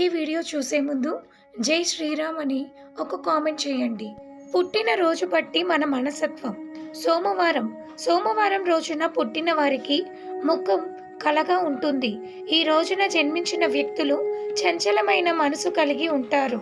ఈ వీడియో చూసే ముందు జై శ్రీరామ్ అని ఒక కామెంట్ చేయండి. పుట్టిన రోజు బట్టి మన మనసత్వం సోమవారం. సోమవారం రోజున పుట్టిన వారికి ముఖం కలగా ఉంటుంది. ఈ రోజున జన్మించిన వ్యక్తులు చంచలమైన మనసు కలిగి ఉంటారు.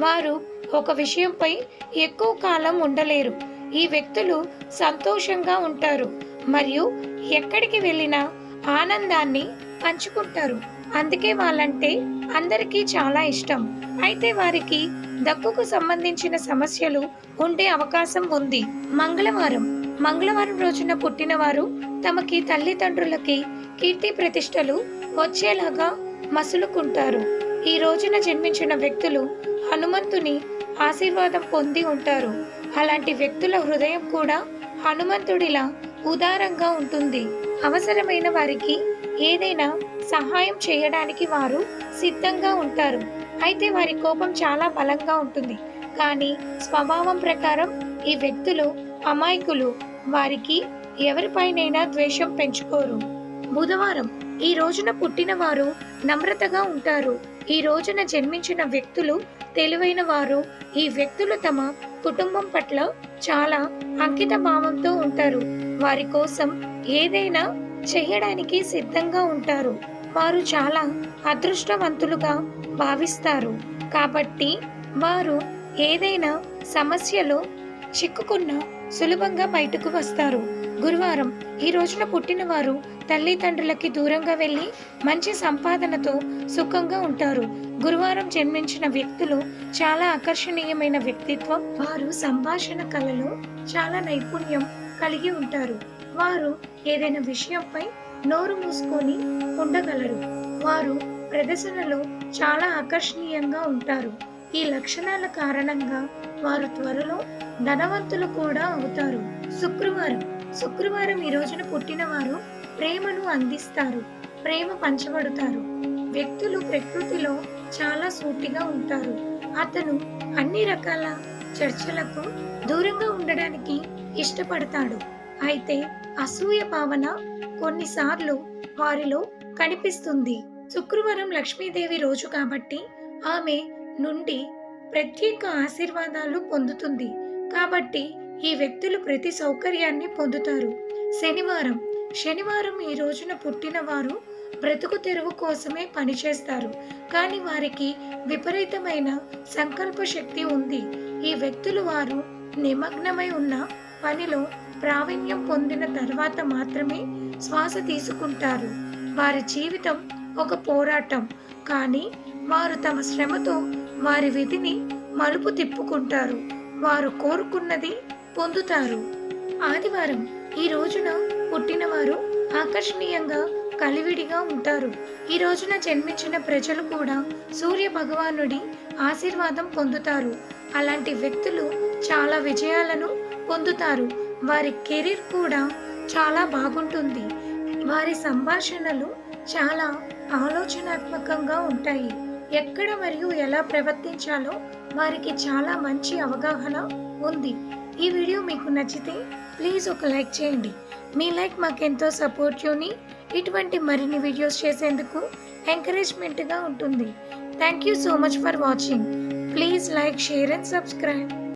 వారు ఒక విషయంపై ఎక్కువ కాలం ఉండలేరు. ఈ వ్యక్తులు సంతోషంగా ఉంటారు. మరియు ఎక్కడికి వెళ్ళినా ఆనందాన్ని పంచుకుంటారు. అందుకే వాళ్ళంటే అందరికీ చాలా ఇష్టం. అయితే వారికి దగ్గుకు సంబంధించిన సమస్యలు ఉండే అవకాశం ఉంది. మంగళవారం మంగళవారం రోజున పుట్టిన వారు తమకి తల్లిదండ్రులకి కీర్తి ప్రతిష్టలు వచ్చేలాగా మసులుకుంటారు. ఈ రోజున జన్మించిన వ్యక్తులు హనుమంతుని ఆశీర్వాదం పొంది ఉంటారు. అలాంటి వ్యక్తుల హృదయం కూడా హనుమంతుడిలా ఉదారంగా ఉంటుంది. అవసరమైన వారికి ఏదైనా సహాయం చేయడానికి వారు సిద్ధంగా ఉంటారు. అయితే వారి కోపం చాలా బలంగా ఉంటుంది. కానీ స్వభావం ప్రకారం ఈ వ్యక్తులు అమాయకులు. వారికి ఎవరిపైనైనా ద్వేషం పెంచుకోరు. బుధవారం ఈ రోజున పుట్టిన వారు నమ్రతగా ఉంటారు. ఈ రోజున జన్మించిన వ్యక్తులు తెలివైన వారు ఈ వ్యక్తులు తమ కుటుంబం పట్ల చాలా అంకిత భావంతో ఉంటారు. వారి కోసం ఏదైనా చేయడానికి సిద్ధంగా ఉంటారు. వారు చాలా అదృష్టవంతులుగా భావిస్తారు. కాబట్టి వారు ఏదైనా సమస్యలో చిక్కుకున్న సులభంగా బయటకు వస్తారు. గురువారం ఈ రోజున పుట్టిన వారు తల్లిదండ్రులకి దూరంగా వెళ్ళి మంచి సంపాదనతో సుఖంగా ఉంటారు. గురువారం జన్మించిన వ్యక్తులు చాలా ఆకర్షణీయమైన వ్యక్తిత్వం. వారు సంభాషణ కళలో చాలా నైపుణ్యం కలిగి ఉంటారు. వారు ఏదైనా విషయంపై నోరు మూసుకొని ఉండగలరు. వారు ప్రదర్శనలో చాలా ఆకర్షణీయంగా ఉంటారు. ఈ లక్షణాల కారణంగా వారు త్వరలో ధనవంతులు కూడా అవుతారు. శుక్రవారం. శుక్రవారం ఈ రోజున పుట్టిన వారు ప్రేమను అందిస్తారు. ప్రేమ పంచబడతారు. వ్యక్తులు ప్రకృతిలో చాలా సూటిగా ఉంటారు. అతను అన్ని రకాల చర్చలకు దూరంగా ఉండడానికి ఇష్టపడతాడు. అయితే అసూయ భావన కొన్నిసార్లు వారిలో కనిపిస్తుంది. శుక్రవారం లక్ష్మీదేవి రోజు కాబట్టి ఆమె నుండి ప్రత్యేక ఆశీర్వాదాలు పొందుతుంది. కాబట్టి ఈ వ్యక్తులు ప్రతి సౌకర్యాన్ని పొందుతారు. శనివారం. శనివారం ఈ రోజున పుట్టిన వారు బ్రతుకు తెరువు కోసమే పనిచేస్తారు. కానీ వారికి విపరీతమైన సంకల్ప శక్తి ఉంది. ఈ వ్యక్తులు వారు నిమగ్నమై ఉన్న పనిలో ప్రావీణ్యం పొందిన తర్వాత మాత్రమే శ్వాస తీసుకుంటారు. వారి జీవితం ఒక పోరాటం. కానీ వారు తమ శ్రమతో వారి విధిని మలుపు తిప్పుకుంటారు. వారు కోరుకున్నది పొందుతారు. ఆదివారం ఈ రోజున పుట్టినవారు ఆకర్షణీయంగా కలివిడిగా ఉంటారు. ఈ రోజున జన్మించిన ప్రజలు కూడా సూర్య భగవానుడి ఆశీర్వాదం పొందుతారు. అలాంటి వ్యక్తులు చాలా విజయాలను పొందుతారు. వారి కెరీర్ కూడా చాలా బాగుంటుంది. వారి సంభాషణలు చాలా ఆలోచనాత్మకంగా ఉంటాయి. ఎక్కడ మరియు ఎలా ప్రవర్తించాలో వారికి చాలా మంచి అవగాహన ఉంది. ఈ వీడియో మీకు నచ్చితే ప్లీజ్ ఒక లైక్ చేయండి. మీ లైక్ మాకెంతో సపోర్టివ్ని ఇటువంటి మరిన్ని వీడియోస్ చేసేందుకు ఎంకరేజ్మెంట్గా ఉంటుంది. Thank you so much for watching. Please like share and subscribe.